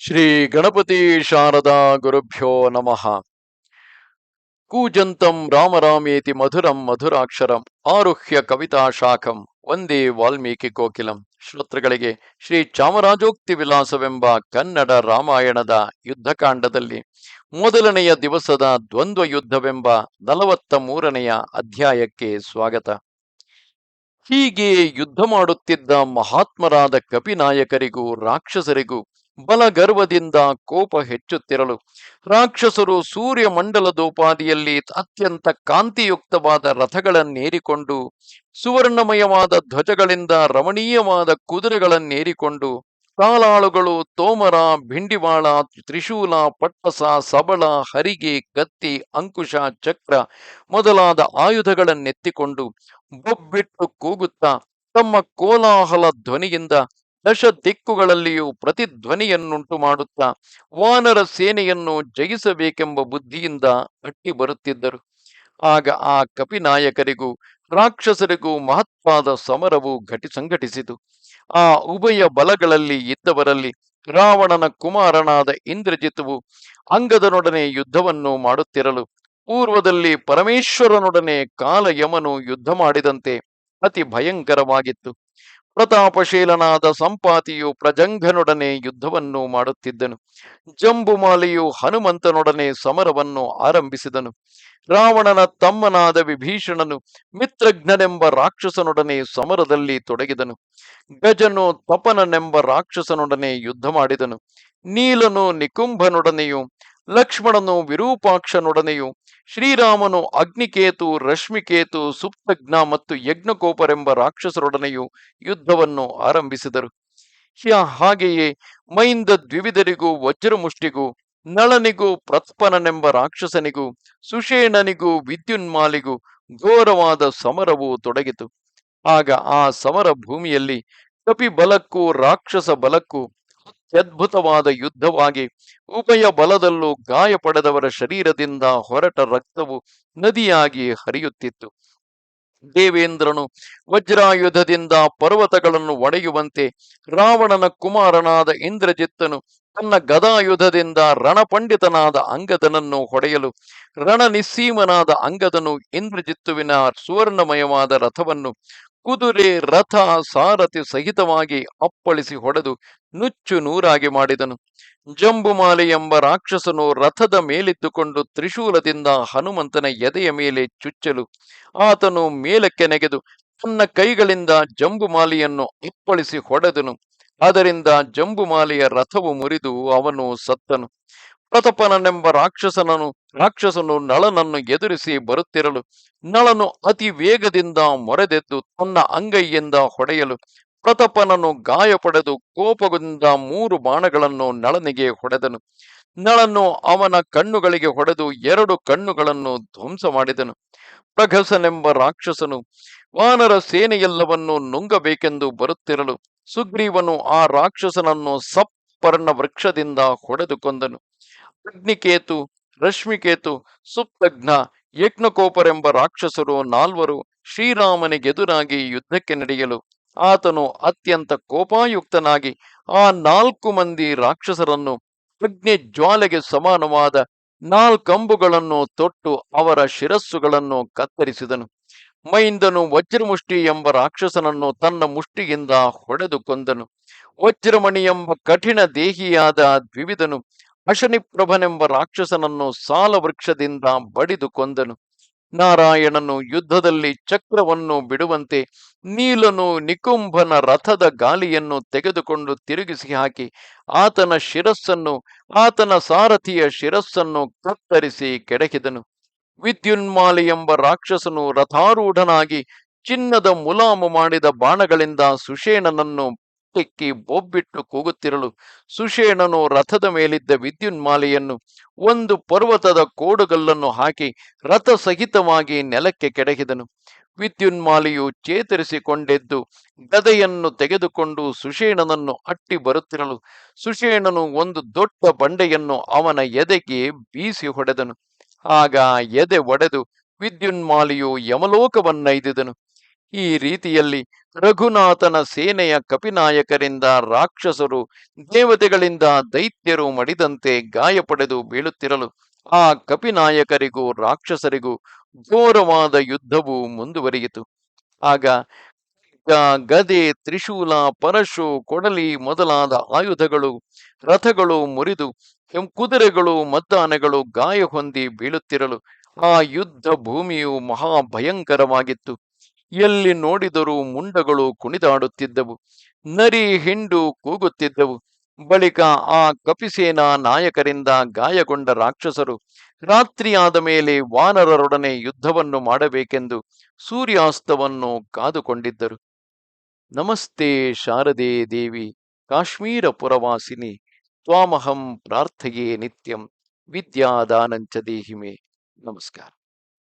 ಶ್ರೀ ಗಣಪತಿ ಶಾರದಾ ಗುರುಭ್ಯೋ ನಮಃ. ಕೂಜಂತಂ ರಾಮರಾಮೇತಿ ಮಧುರಂ ಮಧುರಾಕ್ಷರಂ ಆರುಹ್ಯ ಕವಿತಾ ಶಾಖಂ ಒಂದೇ ವಾಲ್ಮೀಕಿ ಕೋಕಿಲಂ. ಶ್ರೋತೃಗಳಿಗೆ ಶ್ರೀ ಚಾಮರಾಜೋಕ್ತಿ ವಿಲಾಸವೆಂಬ ಕನ್ನಡ ರಾಮಾಯಣದ ಯುದ್ಧಕಾಂಡದಲ್ಲಿ ಮೊದಲನೆಯ ದಿವಸದ ದ್ವಂದ್ವ ಯುದ್ಧವೆಂಬ ನಲವತ್ತ ಮೂರನೆಯ ಅಧ್ಯಾಯಕ್ಕೆ ಸ್ವಾಗತ. ಹೀಗೆ ಯುದ್ಧ ಮಾಡುತ್ತಿದ್ದ ಮಹಾತ್ಮರಾದ ಕಪಿನಾಯಕರಿಗೂ ರಾಕ್ಷಸರಿಗೂ ಬಲಗರ್ವದಿಂದ ಕೋಪ ಹೆಚ್ಚುತ್ತಿರಲು ರಾಕ್ಷಸರು ಸೂರ್ಯ ಮಂಡಲದೋಪಾದಿಯಲ್ಲಿ ಅತ್ಯಂತ ಕಾಂತಿಯುಕ್ತವಾದ ರಥಗಳನ್ನೇರಿಕೊಂಡು, ಸುವರ್ಣಮಯವಾದ ಧ್ವಜಗಳಿಂದ ರಮಣೀಯವಾದ ಕುದುರೆಗಳನ್ನೇರಿಕೊಂಡು, ಕಾಲಾಳುಗಳು ತೋಮರ, ಭಿಂಡಿವಾಳ, ತ್ರಿಶೂಲ, ಪಟ್ಟಸ, ಸಬಳ, ಹರಿಗೆ ಕತ್ತಿ ಅಂಕುಶ, ಚಕ್ರ ಮೊದಲಾದ ಆಯುಧಗಳನ್ನೆತ್ತಿಕೊಂಡು ಬೊಬ್ಬಿಟ್ಟು ಕೂಗುತ್ತಾ ತಮ್ಮ ಕೋಲಾಹಲ ಧ್ವನಿಯಿಂದ ದಶ ದಿಕ್ಕುಗಳಲ್ಲಿಯೂ ಪ್ರತಿಧ್ವನಿಯನ್ನುಂಟು ಮಾಡುತ್ತಾ ವಾನರ ಸೇನೆಯನ್ನು ಜಯಿಸಬೇಕೆಂಬ ಬುದ್ಧಿಯಿಂದ ಅಟ್ಟಿ ಬರುತ್ತಿದ್ದರು. ಆಗ ಆ ಕಪಿನಾಯಕರಿಗೂ ರಾಕ್ಷಸರಿಗೂ ಮಹತ್ವಾದ ಸಮರವು ಘಟಿ ಸಂಘಟಿಸಿತು. ಆ ಉಭಯ ಬಲಗಳಲ್ಲಿ ಇದ್ದವರಲ್ಲಿ ರಾವಣನ ಕುಮಾರನಾದ ಇಂದ್ರಜಿತುವು ಅಂಗದನೊಡನೆ ಯುದ್ಧವನ್ನು ಮಾಡುತ್ತಿರಲು ಪೂರ್ವದಲ್ಲಿ ಪರಮೇಶ್ವರನೊಡನೆ ಕಾಲಯಮನು ಯುದ್ಧ ಮಾಡಿದಂತೆ ಅತಿ ಭಯಂಕರವಾಗಿತ್ತು. ಪ್ರತಾಪಶೀಲನಾದ ಸಂಪಾತಿಯು ಪ್ರಜಂಘನೊಡನೆ ಯುದ್ಧವನ್ನು ಮಾಡುತ್ತಿದ್ದನು. ಜಂಬುಮಾಲಿಯು ಹನುಮಂತನೊಡನೆ ಸಮರವನ್ನು ಆರಂಭಿಸಿದನು. ರಾವಣನ ತಮ್ಮನಾದ ವಿಭೀಷಣನು ಮಿತ್ರಜ್ಞನೆಂಬ ರಾಕ್ಷಸನೊಡನೆ ಸಮರದಲ್ಲಿ ತೊಡಗಿದನು. ಗಜನು ತಪನನೆಂಬ ರಾಕ್ಷಸನೊಡನೆ ಯುದ್ಧ ಮಾಡಿದನು. ನೀಲನು ನಿಕುಂಭನೊಡನೆಯೂ, ಲಕ್ಷ್ಮಣನು ವಿರೂಪಾಕ್ಷನೊಡನೆಯೂ ಶ್ರೀರಾಮನು ಅಗ್ನಿಕೇತು, ರಶ್ಮಿಕೇತು, ಸುಪ್ತಜ್ಞ ಮತ್ತು ಯಜ್ಞಕೋಪರೆಂಬ ರಾಕ್ಷಸರೊಡನೆಯು ಯುದ್ಧವನ್ನು ಆರಂಭಿಸಿದರು. ಹಾಗೆಯೇ ಮೈಂದ ದ್ವಿವಿಧರಿಗೂ, ವಜ್ರಮುಷ್ಟಿಗೂ, ನಳನಿಗೂ ಪ್ರತ್ಪನನೆಂಬ ರಾಕ್ಷಸನಿಗೂ, ಸುಷೇಣನಿಗೂ, ವಿದ್ಯುನ್ಮಾಲಿಗೂ ಘೋರವಾದ ಸಮರವು ತೊಡಗಿತು. ಆಗ ಆ ಸಮರ ಭೂಮಿಯಲ್ಲಿ ಕಪಿ ಬಲಕ್ಕೂ ರಾಕ್ಷಸ ಬಲಕ್ಕೂ ಅತ್ಯದ್ಭುತವಾದ ಯುದ್ಧವಾಗಿ ಉಭಯ ಬಲದಲ್ಲೂ ಗಾಯ ಪಡೆದವರ ಶರೀರದಿಂದ ಹೊರಟ ರಕ್ತವು ನದಿಯಾಗಿ ಹರಿಯುತ್ತಿತ್ತು. ದೇವೇಂದ್ರನು ವಜ್ರಾಯುಧದಿಂದ ಪರ್ವತಗಳನ್ನು ಒಡೆಯುವಂತೆ ರಾವಣನ ಕುಮಾರನಾದ ಇಂದ್ರಜಿತ್ತನು ತನ್ನ ಗದಾಯುಧದಿಂದ ರಣಪಂಡಿತನಾದ ಅಂಗದನನ್ನು ಹೊಡೆಯಲು ರಣನಿಸ್ಸೀಮನಾದ ಅಂಗದನು ಇಂದ್ರಜಿತ್ತುವಿನ ಸುವರ್ಣಮಯವಾದ ರಥವನ್ನು ಕುದುರೆ ರಥ ಸಾರಥಿ ಸಹಿತವಾಗಿ ಅಪ್ಪಳಿಸಿ ಹೊಡೆದು ನುಚ್ಚು ನೂರಾಗಿ ಮಾಡಿದನು. ಜಂಬುಮಾಲಿ ಎಂಬ ರಾಕ್ಷಸನು ರಥದ ಮೇಲಿದ್ದುಕೊಂಡು ತ್ರಿಶೂಲದಿಂದ ಹನುಮಂತನ ಎದೆಯ ಮೇಲೆ ಚುಚ್ಚಲು ಆತನು ಮೇಲಕ್ಕೆ ನೆಗೆದು ತನ್ನ ಕೈಗಳಿಂದ ಜಂಬುಮಾಲೆಯನ್ನು ಅಪ್ಪಳಿಸಿ ಹೊಡೆದನು. ಅದರಿಂದ ಜಂಬುಮಾಲೆಯ ರಥವು ಮುರಿದು ಅವನು ಸತ್ತನು. ಪ್ರತಪನನೆಂಬ ರಾಕ್ಷಸನನು ರಾಕ್ಷಸನು ನಳನನ್ನು ಎದುರಿಸಿ ಬರುತ್ತಿರಲು ನಳನು ಅತಿ ವೇಗದಿಂದ ಮೊರೆದೆದ್ದು ತನ್ನ ಅಂಗೈಯಿಂದ ಹೊಡೆಯಲು ಪ್ರತಪನನು ಗಾಯಪಡೆದು ಕೋಪದಿಂದ ಮೂರು ಬಾಣಗಳನ್ನು ನಳನಿಗೆ ಹೊಡೆದನು. ನಳನು ಅವನ ಕಣ್ಣುಗಳಿಗೆ ಹೊಡೆದು ಎರಡು ಕಣ್ಣುಗಳನ್ನು ಧ್ವಂಸ ಮಾಡಿದನು. ಪ್ರಘಸನೆಂಬ ರಾಕ್ಷಸನು ವಾನರ ಸೇನೆಯೆಲ್ಲವನ್ನು ನುಂಗಬೇಕೆಂದು ಬರುತ್ತಿರಲು ಸುಗ್ರೀವನು ಆ ರಾಕ್ಷಸನನ್ನು ಸಪ್ಪರ್ಣ ವೃಕ್ಷದಿಂದ ಹೊಡೆದು ಕೊಂದನು. ಅಗ್ನಿಕೇತು, ರಶ್ಮಿಕೇತು, ಸುಪ್ತಜ್ಞ, ಯಜ್ಞಕೋಪರೆಂಬ ರಾಕ್ಷಸರು ನಾಲ್ವರು ಶ್ರೀರಾಮನಿಗೆದುರಾಗಿ ಯುದ್ಧಕ್ಕೆ ನಡೆಯಲು ಆತನು ಅತ್ಯಂತ ಕೋಪಾಯುಕ್ತನಾಗಿ ಆ ನಾಲ್ಕು ಮಂದಿ ರಾಕ್ಷಸರನ್ನು ಅಗ್ನಿ ಜ್ವಾಲೆಗೆ ಸಮಾನವಾದ ನಾಲ್ಕಂಬುಗಳನ್ನು ತೊಟ್ಟು ಅವರ ಶಿರಸ್ಸುಗಳನ್ನು ಕತ್ತರಿಸಿದನು. ಮೈಂದನು ವಜ್ರಮುಷ್ಟಿ ಎಂಬ ರಾಕ್ಷಸನನ್ನು ತನ್ನ ಮುಷ್ಟಿಯಿಂದ ಹೊಡೆದು ಕೊಂದನು. ವಜ್ರಮಣಿ ಎಂಬ ಕಠಿಣ ದೇಹಿಯಾದ ದ್ವಿವಿಧನು ಅಶನಿಪ್ರಭನೆಂಬ ರಾಕ್ಷಸನನ್ನು ಸಾಲ ವೃಕ್ಷದಿಂದ ಬಡಿದು ಕೊಂದನು. ನಾರಾಯಣನು ಯುದ್ಧದಲ್ಲಿ ಚಕ್ರವನ್ನು ಬಿಡುವಂತೆ ನೀಲನು ನಿಕುಂಭನ ರಥದ ಗಾಲಿಯನ್ನು ತೆಗೆದುಕೊಂಡು ತಿರುಗಿಸಿ ಹಾಕಿ ಆತನ ಶಿರಸ್ಸನ್ನು, ಆತನ ಸಾರಥಿಯ ಶಿರಸ್ಸನ್ನು ಕತ್ತರಿಸಿ ಕೆಡಕಿದನು ವಿದ್ಯುನ್ಮಾಲಿ ಎಂಬ ರಾಕ್ಷಸನು ರಥಾರೂಢನಾಗಿ ಚಿನ್ನದ ಮುಲಾಮು ಮಾಡಿದ ಬಾಣಗಳಿಂದ ಸುಷೇಣನನ್ನು ತೆಕ್ಕಿ ಬೊಬ್ಬಿಟ್ಟು ಕೂಗುತ್ತಿರಲು ಸುಷೇಣನು ರಥದ ಮೇಲಿದ್ದ ವಿದ್ಯುನ್ಮಾಲೆಯನ್ನು ಒಂದು ಪರ್ವತದ ಕೋಡುಗಲ್ಲನ್ನು ಹಾಕಿ ರಥ ಸಹಿತವಾಗಿ ನೆಲಕ್ಕೆ ಕೆಡಹಿದನು. ವಿದ್ಯುನ್ಮಾಲೆಯು ಚೇತರಿಸಿಕೊಂಡೆದ್ದು ಗದೆಯನ್ನು ತೆಗೆದುಕೊಂಡು ಸುಷೇಣನನ್ನು ಅಟ್ಟಿ ಬರುತ್ತಿರಲು ಸುಷೇಣನು ಒಂದು ದೊಡ್ಡ ಬಂಡೆಯನ್ನು ಅವನ ಎದೆಗೆ ಬೀಸಿ ಹೊಡೆದನು. ಆಗ ಎದೆ ಒಡೆದು ವಿದ್ಯುನ್ಮಾಲೆಯು ಯಮಲೋಕವನ್ನೈದಿದನು. ಈ ರೀತಿಯಲ್ಲಿ ರಘುನಾಥನ ಸೇನೆಯ ಕಪಿನಾಯಕರಿಂದ ರಾಕ್ಷಸರು, ದೇವತೆಗಳಿಂದ ದೈತ್ಯರು ಮಡಿದಂತೆ ಗಾಯ ಪಡೆದು ಬೀಳುತ್ತಿರಲು ಆ ಕಪಿನಾಯಕರಿಗೂ ರಾಕ್ಷಸರಿಗೂ ಘೋರವಾದ ಯುದ್ಧವು ಮುಂದುವರಿಯಿತು. ಆಗ ಗದೆ, ತ್ರಿಶೂಲ, ಪರಶು, ಕೊಡಲಿ ಮೊದಲಾದ ಆಯುಧಗಳು, ರಥಗಳು ಮುರಿದು ಕುದುರೆಗಳು, ಮದ್ದಾನೆಗಳು ಗಾಯ ಹೊಂದಿ ಬೀಳುತ್ತಿರಲು ಆ ಯುದ್ಧ ಭೂಮಿಯು ಮಹಾಭಯಂಕರವಾಗಿತ್ತು. ಎಲ್ಲಿ ನೋಡಿದರೂ ಮುಂಡಗಳು ಕುಣಿದಾಡುತ್ತಿದ್ದವು, ನರಿ ಹಿಂಡು ಕೂಗುತ್ತಿದ್ದವು. ಬಳಿಕ ಆ ಕಪಿಸೇನಾ ನಾಯಕರಿಂದ ಗಾಯಗೊಂಡ ರಾಕ್ಷಸರು ರಾತ್ರಿಯಾದ ಮೇಲೆ ವಾನರರೊಡನೆ ಯುದ್ಧವನ್ನು ಮಾಡಬೇಕೆಂದು ಸೂರ್ಯಾಸ್ತವನ್ನು ಕಾದುಕೊಂಡಿದ್ದರು. ನಮಸ್ತೆ ಶಾರದೆ ದೇವಿ, ಕಾಶ್ಮೀರ ಪುರವಾಸಿನಿ, ತ್ವಾಮಹಂ ಪ್ರಾರ್ಥೆಯೇ ನಿತ್ಯಂ, ವಿದ್ಯಾದಾನಂಚ ದೇಹಿಮೆ. ನಮಸ್ಕಾರ.